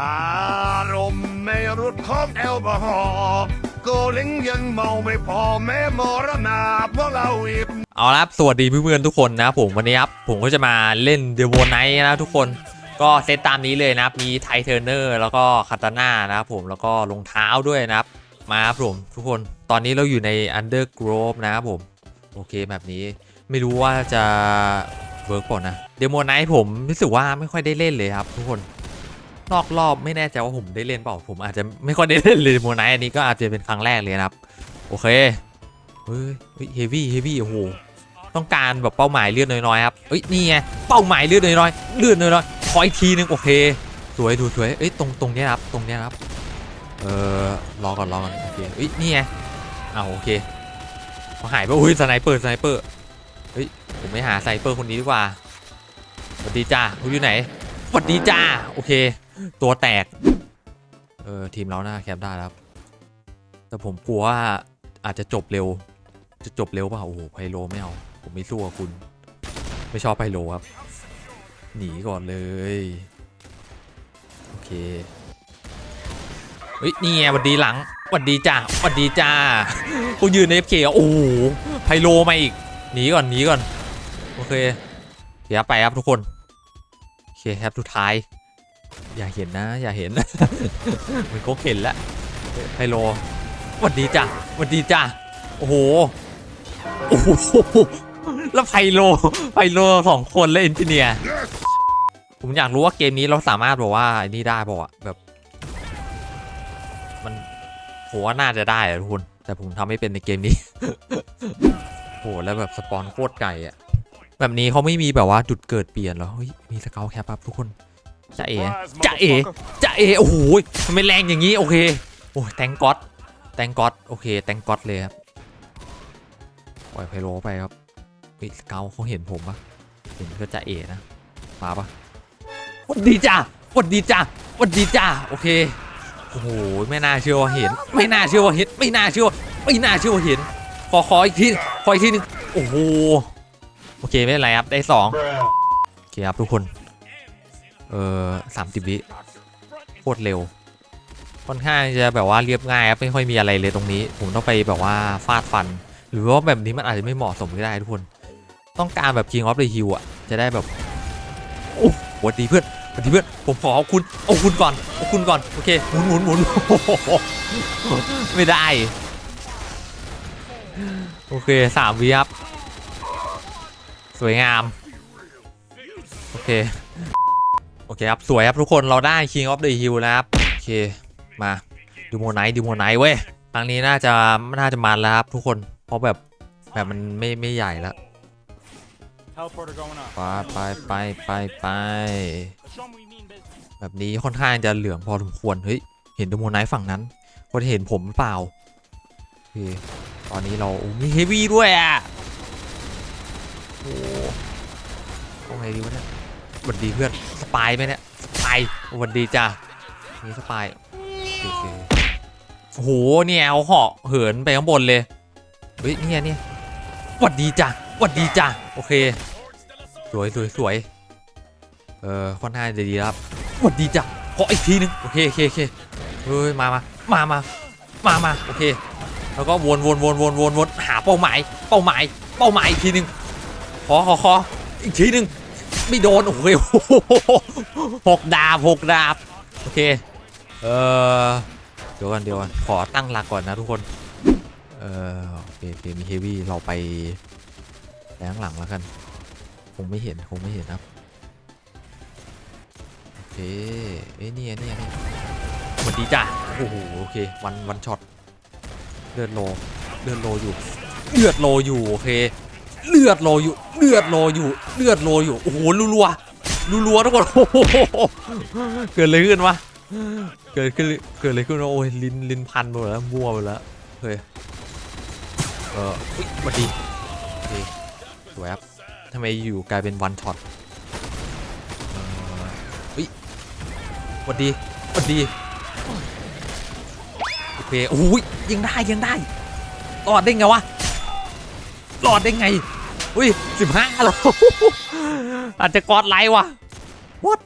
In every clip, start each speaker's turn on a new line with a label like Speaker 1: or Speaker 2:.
Speaker 1: อารมณ์ไม่รุดของแอลกอฮอล์โกลิงยังเมาไม่พอแม่มรณาเพราะเราอีก
Speaker 2: เอาละครับสวัสดีเพื่อนๆทุกคนนะผมวันนี้ครับผมก็จะมาเล่นเดว n ไนท์นะทุกคนก็เซตตามนี้เลยนะครับมีไทเทอร์เนอร์แล้วก็คาตาน่านะครับผมแล้วก็รองเท้าด้วยนะครับมาครับผมทุกคนตอนนี้เราอยู่ใน Undergrove นะครับผมโอเคแบบนี้ไม่รู้ว่าจะเวิร์กป่ะนะเดโมไนท์ผมรู้สึกว่าไม่ค่อยได้เล่นเลยครับทุกคน นอกรอบไม่แน่ใจว่าผมได้เล่นเปล่าผมอาจจะไม่ค่อยได้เล่นเลยโมไนท์อันนี้ก็อาจจะเป็นครั้งแรกเลยนะครับ โอเคเฮ้ยเฮฟวี่เฮฟวี่โอ้โหต้องการแบบเป้าหมายเลือดน้อยๆครับเอ้ยนี่ไงเป้าหมายเลือดน้อยๆเลือดน้อยๆขออีกทีนึงโอเคสวยดูสวยเอ้ยตรงตรงเนี้ยครับตรงเนี้ยครับเออรอก่อนรอก่อนโอเคเอ้ยนี่ไงอ้าวโอเคพอหายไปอุ้ยสไนเปอร์สไนเปอร์เฮ้ยผมไม่หาสไนเปอร์คนนี้ดีกว่าสวัสดีจ้าคุณอยู่ไหนสวัสดีจ้าโอเค ตัวแตก เออ ทีมเราหน้าแคปได้ครับ แต่ผมกลัวว่าอาจจะจบเร็ว จะจบเร็วเปล่าโอ้โหไพโลไม่เอา ผมไม่สู้กับคุณ ไม่ชอบไพโลครับ หนีก่อนเลย โอเคเฮ้ยนี่ไงหวันดีหลังหวันดีจ้าหวันดีจ้ากูยืนในเอฟเคโอ้โหไพโลมาอีกหนีก่อนหนีก่อน โอเคเดี๋ยวไปครับทุกคน โอเคครับสุดท้าย อย่าเห็นนะ อย่าเห็น มันก็เห็นแล้วไพโลหวันดีจ้าหวันดีจ้าโอ้โหโอ้โหแล้วไพโลไพโลสองคนและเอนจิเนียร์ผมอยากรู้ว่าเกมนี้เราสามารถบอกว่าอ้นี่ได้ป่าวแบบ มันผมว่าน่าจะได้อะทุกคนแต่ผมทำไม่เป็นในเกมนี้โหแล้วแบบสปอนโคตรไก่อะแบบนี้เขาไม่มีแบบว่าจุดเกิดเปลี่ยนหรอเฮ้ยมีสเกลแคปครับทุกคน จะเอ๋จะเอ๋จะเอ๋โอ้โหทำไมแรงอย่างนี้โอเคโอ้ยแตงก๊อตแตงก๊อตโอเคแตงก๊อตเลยครับปล่อยไพโลไปครับเฮ้ยสเกลเขาเห็นผมปะเห็นก็จะเอนะมาปะหวัดดีจ้าหวัดดีจ้าหวัดดีจ้าโอเคโอ้โหไม่น่าเชื่อว่าเห็น ไม่น่าเชื่อว่าเห็น ไม่น่าเชื่อว่าไม่น่าเชื่อว่าเห็นขอขออีกทีขออีกทีหนึงโอ้โหโอเคไม่เป็นไรครับได้สองโอเคครับทุกคน เออสามสิบวิโคตรเร็ว ค่อนข้างจะแบบว่าเรียบง่ายครับไม่ค่อยมีอะไรเลยตรงนี้ ผมต้องไปแบบว่าฟาดฟัน หรือว่าแบบนี้มันอาจจะไม่เหมาะสมก็ได้ทุกคน ต้องการแบบ King of the Hill อะ จะได้แบบโอ้หวัดดีเพื่อนหวัดดีเพื่อน ผมขอเอาคุณเอาคุณก่อนเอาคุณก่อน โอเค หมุนหมุนหมุนโอ้โหไม่ได้ โอเคสามวิครับ สวยงาม โอเค อเคครับ สวยครับทุกคนเราได้ King of the Hill แล้วครับ โอเค มาดูโมไนท์ดูโมไนท์เว้ยครั้งนี้น่าจะน่าจะมันแล้วครับทุกคน เพราะแบบแบบมันไม่ไม่ใหญ่แล้ว
Speaker 3: Teleporter going up.
Speaker 2: ไปไปไปไปไป
Speaker 3: Show me mean business.
Speaker 2: แบบนี้ค่อนข้างจะเหลืองพอสมควร เฮ้ย เห็นดูโมไนท์ฝั่งนั้นคนเห็นผมหรือเปล่าโอเคตอนนี้เราโอ้มีเฮฟวี่ด้วยอะโอ้เอาไงดีวะเนี่ย สวัสดีเพื่อนสปายไหมเนี่ยสปายสวัสดีจ้ะนี่สปายโอเคโอ้โหเนี่ยเอาเหาะเหินไปข้างบนเลยเฮ้ยเนี่ยเนี่ยหวัดดีจ้ะหวัดดีจ้ะโอเค สวยสวยสวยเออค่อนข้างจะดีครับหวัดดีจ้ะขออีกทีนึงโอเคโอเคโอเคเฮ้ยมามามามามามาโอเคแล้วก็วนวนวนวนวนวนหาเป้าหมาย เป้าหมาย เป้าหมายอีกทีนึงขอขอขออีกทีนึง ไม่โดน โอ้โหหกดาบหกดาบ โอเค เออเดี๋ยวกันเดี๋ยวกันขอตั้งหลักก่อนนะทุกคน เออโอเคโอเคมีเฮฟวี่เราไปแข้างหลังแล้วกัน คงไม่เห็น คงไม่เห็นครับ โอเค เอ้ยนี่ไงนี่ไงนี่ไงสวัสดีจ้ะโอ้โห โอเค วัน วันช็อต เลือดโล เลือดโลอยู่ เลือดโลอยู่ โอเค เลือดโลอยู่ เลือดโลอยู่ เลือดโลอยู่ โอ้โหรัวรัวรัวๆทุกคนโอ้โหเกิดอะไรขึ้นวะ เกิดขึ้นเกิดอะไรขึ้นวะโอ้ยลิ้นลิ้นพันหมดแล้วมั่วไปแล้วเฮ้ย เอออุ๊ยสวัสดีสวยครับทำไมอยู่กลายเป็นวันช็อตเออเฮ้ยสวัสดีสวัสดี โอเคโอ้ยยังได้ยังได้รอดได้ไงวะรอดได้ไง อุ้ยสิบห้าแล้วอาจจะกอดไลค์ว่ะ what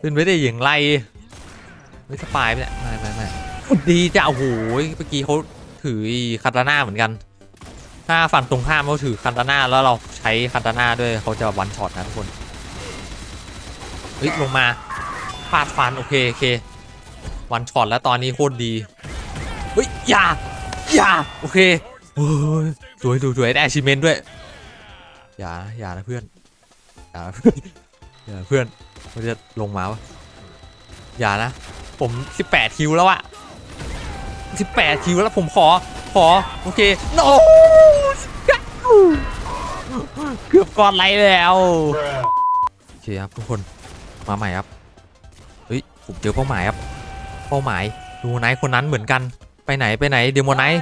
Speaker 2: เป็นไปได้อย่างไรเฮ้ยสปายไปเนี่ยไม่ไม่ไม่ดีจ้ะโอ้โหเมื่อกี้เขาถือคาตาน่าเหมือนกัน ถ้าฝั่งตรงข้ามเขาถือคาตาน่าแล้วเราใช้คาตาน่าด้วยเขาจะวันช็อตนะทุกคนเฮ้ยลงมาฟาดฟันโอเคโอเควันช็อตแล้วตอนนี้โคตรดีเฮ้ยอย่าอย่าโอเคโอ้ยสวยสวยสวยได้ชิเมนด้วย อย่าอย่านะเพื่อนอย่านะเพื่อนอย่านะเพื่อนมันจะลงมาวะอย่านะ ผม18คิวแล้วอะ18คิวแล้วผมขอขอโอเคโนเกือบก่อนไลท์แล้วโอเคครับทุกคนมาใหม่ครับเฮ้ยผมเจอเป้าหมายครับเป้าหมายดูไนท์คนนั้นเหมือนกันไปไหนไปไหนเดโมไนท์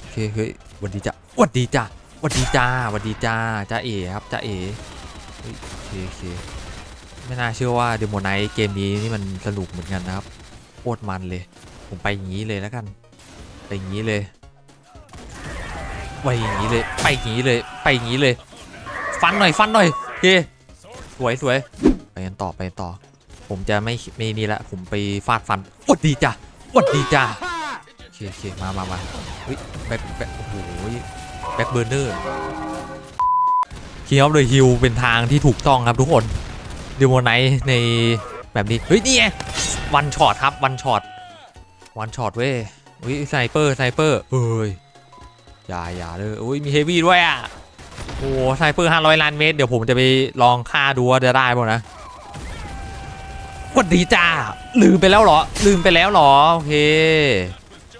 Speaker 2: โอเคเฮ้ยวันดีจ้าวันดีจ้า วันดีจ้าหวันดีจ้าจ้าเอ๋ครับจ้าเอ๋โอเคโอเคไม่น่าเชื่อว่าเดโมไนท์เกมนี้นี่มันสนุกเหมือนกันนะครับโคตรมันเลย ผมไปอย่างนี้เลยแล้วกัน ไปอย่างนี้เลยไปอย่างนี้เลย ไปอย่างนี้เลย ไปอย่างนี้เลย ฟันหน่อย ฟันหน่อยโอเคสวยสวยไปกันต่อไปต่อ ผมจะไม่ไม่นี่ละผมไปฟาดฟันอดดีจ้ะอดดีจ้ะโอเคโอเคมามามาเฮ้ยแบ็คแบ็คโอ้โห แบ็คเบอร์เนอร์คีย์ออฟเดอะฮิลเป็นทางที่ถูกต้องครับทุกคนเดโมไนท์ในแบบนี้ เฮ้ย นี่ไงวันช็อตครับวันช็อตวันช็อตเว้ยอุ้ยไนเปอร์ไนเปอร์เฮ้ยอย่าอย่าเลยอุ้ยมีเฮฟวี่ด้วยอะโอ้ไนเปอร์500ล้านเมตร เดี๋ยวผมจะไปลองฆ่าดูว่าจะได้ป่ะนะสวัสดีจ้า ลืมไปแล้วเหรอ ลืมไปแล้วเหรอ โอเค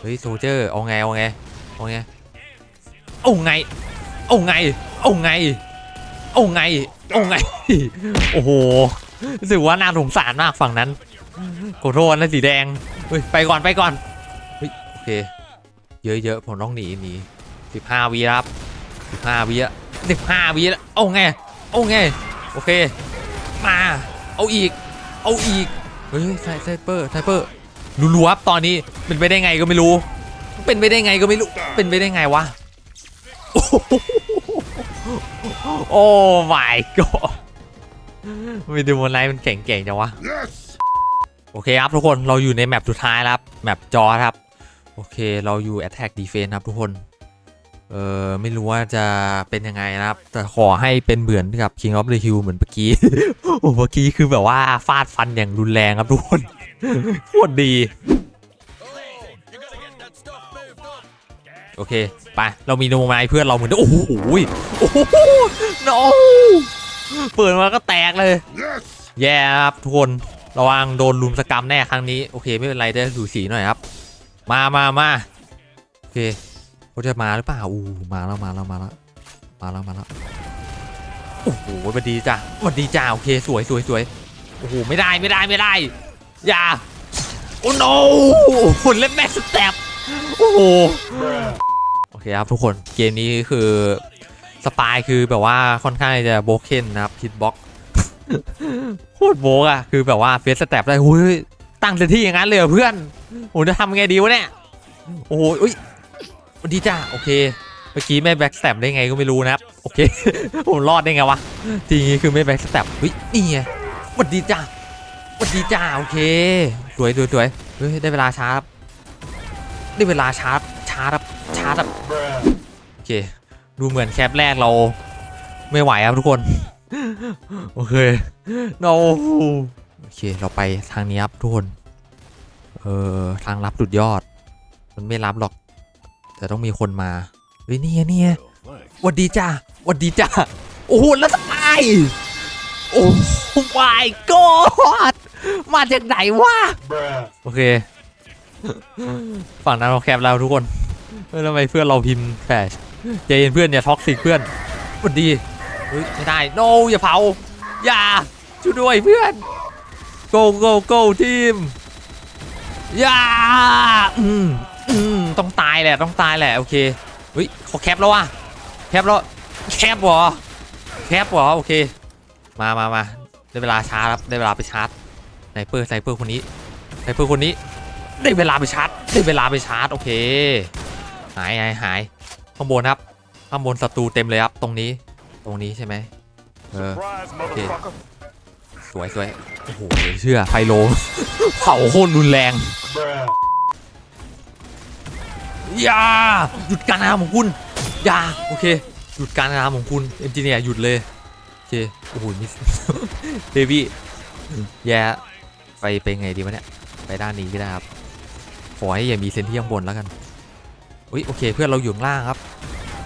Speaker 2: เฮ้ยโซเจอร์เอาไงเอาไงเอาไง เอาไงเอาไงเอาไงเอาไงเอาไง โอ้โหรู้สึกว่าน่าสงสารมากฝั่งนั้นขอโทษนะสีแดงเฮ้ยไปก่อนไปก่อนเฮ้ยโอเค เยอะๆผมต้องหนีหนีสิบห้าวิครับสิบห้าวิอะสิบห้าวิแล้วเอาไงเอาไง โอเค มา เอาอีก เอาอีก เฮ้ยไซไซเปอร์ไซเปอร์รัวๆครับตอนนี้เป็นไปได้ไงก็ไม่รู้ เป็นไปได้ไงก็ไม่รู้ เป็นไปได้ไงวะ โอ้โหโอ้ my god มีดูมอนไลน์มันเก่งๆจังวะ
Speaker 1: Yes!
Speaker 2: โอเคครับทุกคนเราอยู่ในแมปสุดท้ายแล้วครับแมปจอครับ โอเคเราอยู่ Attack Defense ครับทุกคน เออไม่รู้ว่าจะเป็นยังไงนะครับ แต่ขอให้เป็นเหมือนกับ King of the Hill เหมือนเมื่อกี้ โอ้เมื่อกี้คือแบบว่าฟาดฟันอย่างรุนแรงครับทุกคนโคตรดี โอเคไปเรามีโนไมเพื่อนเราเหมือนโอ้โหโอ้โห no เปิดมาก็แตกเลย
Speaker 1: Yes!
Speaker 2: แย่ครับทุกคนระวังโดนลุมสกรรมแน่ครั้งนี้โอเคไม่เป็นไรได้สูสีหน่อยครับ มามามาโอเคเขาจะมาหรือเปล่าอู้มาแล้วมาแล้วมาแล้วมาแล้วมาแล้วโอ้โหสวัสดีจ้ะสวัสดีจ้าโอเคสวยสวยสวยโอ้โหไม่ได้ไม่ได้ไม่ได้อย่าโอ้โนหุ่นเล่นแม็กสเต็ปโอ้โหโอเครับทุกคนเกมนี้คือสปายคือแบบว่าค่อนข้างจะโบเคนนะครับฮิตบ็อกโคตรโบกอะคือแบบว่าเฟสสเต็ปได้โอ้ยตั้งเต็มที่อย่างนั้นเลยเพื่อนโอ้จะทำไงดีวะเนี่ยโอ้โหอุ้ยสวัสดีจ้าโอเคเมื่อกี้ไม่แบ็กสเต็ปได้ไงก็ไม่รู้นะครับโอเคผมรอดได้ไงวะทีนี้คือไม่แบ็กสเต็ปเฮ้ยนี่ไงสวัสดีจ้าสวัสดีจ้าโอเคสวยสวยสวยเฮ้ยได้เวลาชาร์จได้เวลาชาร์จาร์จครับชาร์จครับโอเค ดูเหมือนแคปแรกเราไม่ไหวครับทุกคน โอเค no โอเค เราไปทางนี้ครับทุกคน เออทางลับสุดยอด มันไม่รับหรอก แต่ต้องมีคนมาเฮ้ยนี่ไงนี่หวัดดีจ้าหวัดดีจ้าโอ้โหแล้วสปายโอ้ my god มาจากไหนวะ โอเค ฝั่งนั้นเราแคปแล้วทุกคน เฮ้ยทำไมเพื่อนเราพิมพ์แฟชใจเย็นเพื่อนอย่าท็อกซิกเพื่อนหวัดดีเฮ้ยไม่ได้ no อย่าเผา อย่าช่วยด้วยเพื่อน go go go ทีมอย่าอืมอืมต้องตายแหละต้องตายแหละโอเคเฮ้ยเขาแคปแล้วว่ะแคปแล้วแคปหรอแคปหรอโอเค มามามาได้เวลาชาร์จครับได้เวลาไปชาร์จไซเปอร์ไซเปอร์คนนี้ไซเปอร์คนนี้ ได้เวลาไปชาร์จได้เวลาไปชาร์จโอเคายหายหายข้างบนครับ ข้างบนศัตรูเต็มเลยครับ ตรงนี้ ตรงนี้ใช่ไหมเออ
Speaker 1: Surprise,
Speaker 2: okay.
Speaker 1: motherfucker!
Speaker 2: สวยสวยโอ้โหเหลือเชื่อไฟโลเผาโคตรรุนแรงอย่าหยุดการกระทำของคุณอย่าโอเค หยุดการกระทำของคุณเอนจิเนียร์หยุดเลยโอเคโอ้โหมิสเบบี้แย่ไปไปไงดีวะเนี่ยไปด้านนี้ก็ได้ครับขอให้อย่ามีเซนที่ข้างบนแล้วกัน อุ้ยโอเค เพื่อนเราอยู่ข้างล่างครับ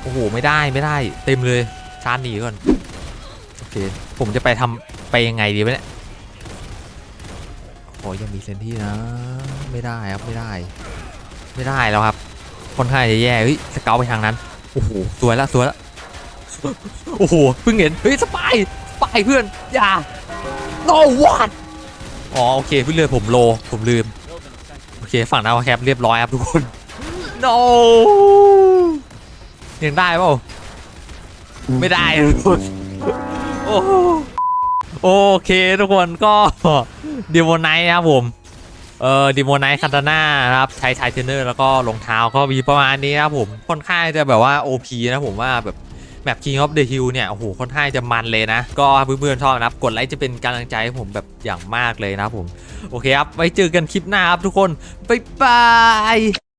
Speaker 2: โอ้โหไม่ได้ไม่ได้เต็มเลยชาร์จหนีก่อนโอเคผมจะไปทำไปยังไงดีวะเนี่ยขออย่ามีเซนที่นะ ไม่ได้ครับไม่ได้ ไม่ได้แล้วครับค่อนข้างจะแย่เฮ้ยสเกลไปทางนั้นโอ้โหสวยละสวยละโอ้โหเพิ่งเห็นเฮ้ยสปายสปายเพื่อนอย่า no what อ๋อโอเคเพิ่งเลือผมโลผมลืมโอเคฝั่งดาวแคปเรียบร้อยครับทุกคน no ยังได้เปล่าไม่ได้ โอ้โอเคทุกคนก็ดีโมไนท์ครับผม เอ่อดีโมไนท์คาตาน่านะครับ ใช้ไทเทเนอร์แล้วก็รองเท้าก็มีประมาณนี้นะครับผม ค่อนข้างจะแบบว่า OP นะผมว่าแบบแบบ King of the Hill เนี่ย โอ้โห ค่อนข้างจะมันเลยนะ ก็เพื่อนๆชอบนะครับ กดไลค์จะเป็นกำลังใจให้ผมแบบอย่างมากเลยนะผม โอเคครับ ไว้เจอกันคลิปหน้าครับทุกคน บ๊ายบาย